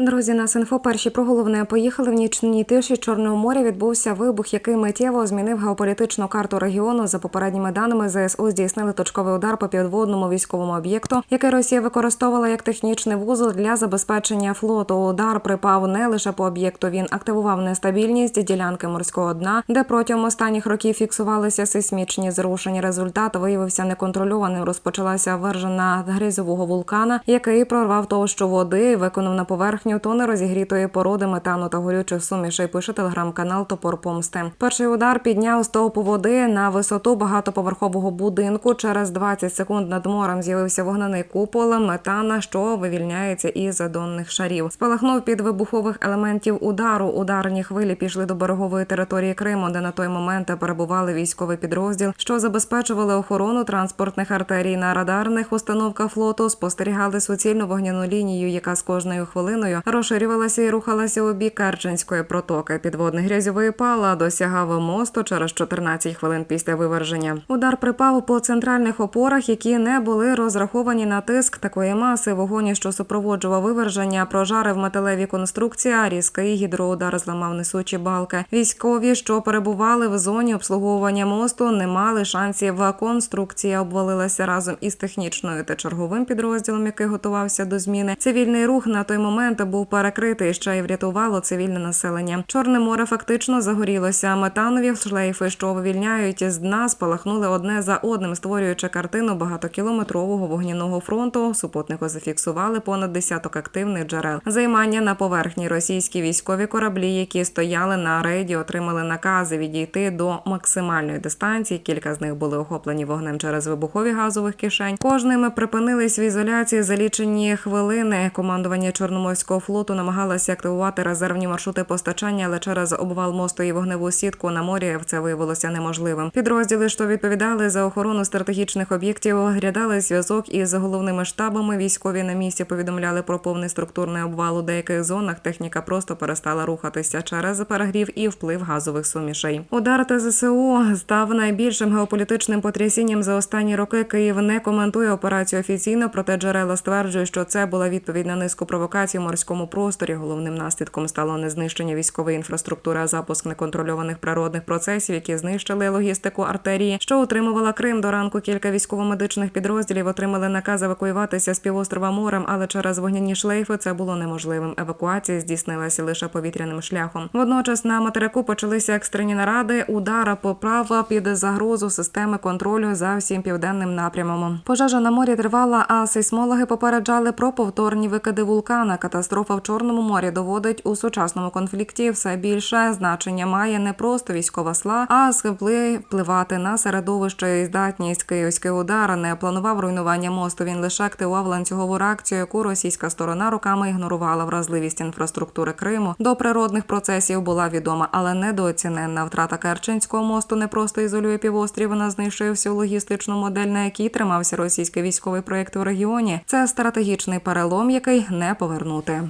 Друзі, нас інфо перші про головне поїхали в нічній тиші Чорного моря. Відбувся вибух, який миттєво змінив геополітичну карту регіону. За попередніми даними ЗСУ здійснили точковий удар по підводному військовому об'єкту, який Росія використовувала як технічний вузол для забезпечення флоту. Удар припав не лише по об'єкту. Він активував нестабільність ділянки морського дна, де протягом останніх років фіксувалися сейсмічні зрушення. Результат виявився неконтрольованим. Розпочалася вержена гризового вулкана, який прорвав товщу води і виконав на поверхню тони розігрітої породи метану та горючих сумішей. Пише телеграм-канал Топор Помсти. Перший удар підняв стовпу води на висоту багатоповерхового будинку. Через 20 секунд над морем з'явився вогняний купол метана, що вивільняється із задонних шарів. Спалахнув під вибухових елементів удару. Ударні хвилі пішли до берегової території Криму, де на той момент перебували військовий підрозділ, що забезпечували охорону транспортних артерій на радарних установках флоту. Спостерігали суцільну вогняну лінію, яка з кожною хвилиною розширювалася і рухалася у бік Керченської протоки. Підводний грязьовий пала досягав мосту через 14 хвилин після виверження. Удар припав по центральних опорах, які не були розраховані на тиск такої маси. Вогонь, що супроводжував виверження, прожарив металеві конструкції. а Різкий гідроудар зламав несучі балки. Військові, що перебували в зоні обслуговування мосту, не мали шансів. Конструкція обвалилася разом із технічною та черговим підрозділом, який готувався до зміни. Цивільний рух на той момент був перекритий, що й врятувало цивільне населення. Чорне море фактично загорілося. Метанові шлейфи, що вивільняють з дна, спалахнули одне за одним, створюючи картину багатокілометрового вогняного фронту. Супутнику зафіксували понад десяток активних джерел. Займання на поверхні російські військові кораблі, які стояли на рейді, отримали накази відійти до максимальної дистанції. Кілька з них були охоплені вогнем через вибухові газових кишень. Кожними припинились в ізоляції за лічені хвилини. Командування Чорноморського флоту намагалося активувати резервні маршрути постачання, але через обвал мосту і вогневу сітку на морі це виявилося неможливим. Підрозділи, що відповідали за охорону стратегічних об'єктів, оглядали зв'язок із головними штабами. Військові на місці повідомляли про повний структурний обвал у деяких зонах. Техніка просто перестала рухатися через перегрів і вплив газових сумішей. Удар ТЗСУ став найбільшим геополітичним потрясінням за останні роки. Київ не коментує операцію офіційно, проте джерела стверджують, що це була відповідь на низку провокацій в морському просторі. Головним наслідком стало не знищення військової інфраструктури, а запуск неконтрольованих природних процесів, які знищили логістику артерії, що утримувала Крим. До ранку кілька військово-медичних підрозділів отримали наказ евакуюватися з півострова морем, але через вогняні шлейфи це було неможливим. Евакуація здійснилася лише повітряним шляхом. Водночас на материку почалися екстрені наради. Удара поправа під загрозу системи контролю за всім південним напрямом. Пожежа на морі тривала, а сейсмологи попереджали про повторні викиди вулкана. Катастрофа в Чорному морі доводить у сучасному конфлікті все більше значення має не просто військова сла, а згибли впливати на середовище і здатність. Київський удар не планував руйнування мосту. Він лише активував ланцюгову реакцію, яку російська сторона роками ігнорувала. Вразливість інфраструктури Криму до природних процесів була відома, але недооціненна втрата Керченського мосту не просто ізолює півострів. Вона знищує всю логістичну модель, на якій тримався російський військовий проєкт у регіоні. Це стратегічний перелом, який не повернути.